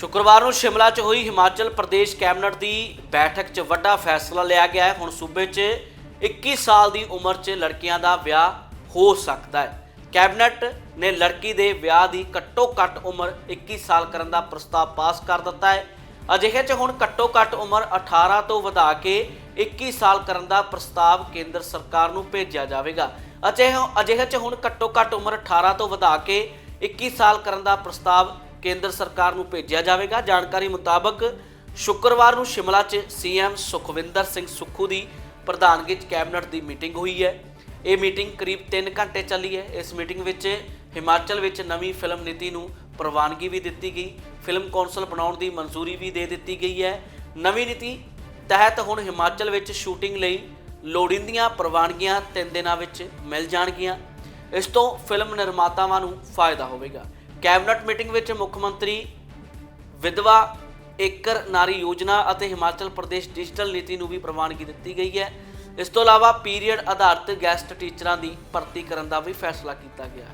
ਸ਼ੁੱਕਰਵਾਰ ਨੂੰ ਸ਼ਿਮਲਾ 'ਚ ਹੋਈ ਹਿਮਾਚਲ ਪ੍ਰਦੇਸ਼ ਕੈਬਨਿਟ ਦੀ ਬੈਠਕ 'ਚ ਵੱਡਾ ਫੈਸਲਾ ਲਿਆ ਗਿਆ ਹੈ। ਹੁਣ ਸੂਬੇ 'ਚ 21 ਸਾਲ ਦੀ ਉਮਰ 'ਚ ਲੜਕੀਆਂ ਦਾ ਵਿਆਹ ਹੋ ਸਕਦਾ ਹੈ। ਕੈਬਨਿਟ ਨੇ ਲੜਕੀ ਦੇ ਵਿਆਹ ਦੀ ਘੱਟੋ-ਘੱਟ ਉਮਰ 21 ਸਾਲ ਕਰਨ ਦਾ ਪ੍ਰਸਤਾਵ ਪਾਸ ਕਰ ਦਿੱਤਾ ਹੈ। ਅਜਿਹੇ 'ਚ ਹੁਣ ਘੱਟੋ-ਘੱਟ ਉਮਰ 18 ਤੋਂ ਵਧਾ ਕੇ 21 ਸਾਲ ਕਰਨ ਦਾ ਪ੍ਰਸਤਾਵ ਕੇਂਦਰ ਸਰਕਾਰ ਨੂੰ ਭੇਜਿਆ ਜਾਵੇਗਾ। ਅਜਿਹੇ ਅਜਿਹੇ 'ਚ ਹੁਣ ਘੱਟੋ-ਘੱਟ ਉਮਰ 18 ਤੋਂ ਵਧਾ ਕੇ 21 ਸਾਲ ਕਰਨ ਦਾ ਪ੍ਰਸਤਾਵ ਕੇਂਦਰ ਸਰਕਾਰ ਨੂੰ ਭੇਜਿਆ ਜਾਵੇਗਾ। ਜਾਣਕਾਰੀ ਮੁਤਾਬਕ ਸ਼ੁੱਕਰਵਾਰ ਨੂੰ ਸ਼ਿਮਲਾ 'ਚ ਸੀਐਮ ਸੁਖਵਿੰਦਰ ਸਿੰਘ ਸੁੱਖੂ ਦੀ ਪ੍ਰਧਾਨਗੀ 'ਚ ਕੈਬਨਿਟ ਦੀ ਮੀਟਿੰਗ ਹੋਈ ਹੈ। ਇਹ ਮੀਟਿੰਗ ਕਰੀਬ 3 ਘੰਟੇ ਚੱਲੀ ਹੈ। ਇਸ ਮੀਟਿੰਗ ਵਿੱਚ ਹਿਮਾਚਲ ਵਿੱਚ ਨਵੀਂ ਫਿਲਮ ਨੀਤੀ ਨੂੰ ਪ੍ਰਵਾਨਗੀ ਵੀ ਦਿੱਤੀ ਗਈ। ਫਿਲਮ ਕੌਂਸਲ ਬਣਾਉਣ ਦੀ ਮਨਜ਼ੂਰੀ ਵੀ ਦੇ ਦਿੱਤੀ ਗਈ ਹੈ। ਨਵੀਂ ਨੀਤੀ ਤਹਿਤ ਹੁਣ ਹਿਮਾਚਲ ਵਿੱਚ ਸ਼ੂਟਿੰਗ ਲਈ ਲੋੜੀਂਦੀਆਂ ਪ੍ਰਵਾਨਗੀਆਂ 3 ਦਿਨਾਂ ਵਿੱਚ ਮਿਲ ਜਾਣਗੀਆਂ। ਇਸ ਤੋਂ ਫਿਲਮ ਨਿਰਮਾਤਾਵਾਂ ਨੂੰ ਫਾਇਦਾ ਹੋਵੇਗਾ। ਕੈਬਨਿਟ ਮੀਟਿੰਗ ਵਿੱਚ ਮੁੱਖ ਮੰਤਰੀ ਵਿਧਵਾ ਏਕਰ ਨਾਰੀ ਯੋਜਨਾ ਅਤੇ ਹਿਮਾਚਲ ਪ੍ਰਦੇਸ਼ ਡਿਜੀਟਲ ਨੀਤੀ ਨੂੰ ਵੀ ਪ੍ਰਵਾਨਗੀ ਦਿੱਤੀ ਗਈ ਹੈ। ਇਸ ਤੋਂ ਇਲਾਵਾ ਪੀਰੀਅਡ ਆਧਾਰਿਤ ਗੈਸਟ ਟੀਚਰਾਂ ਦੀ ਭਰਤੀ ਕਰਨ ਦਾ ਵੀ ਫੈਸਲਾ ਕੀਤਾ ਗਿਆ।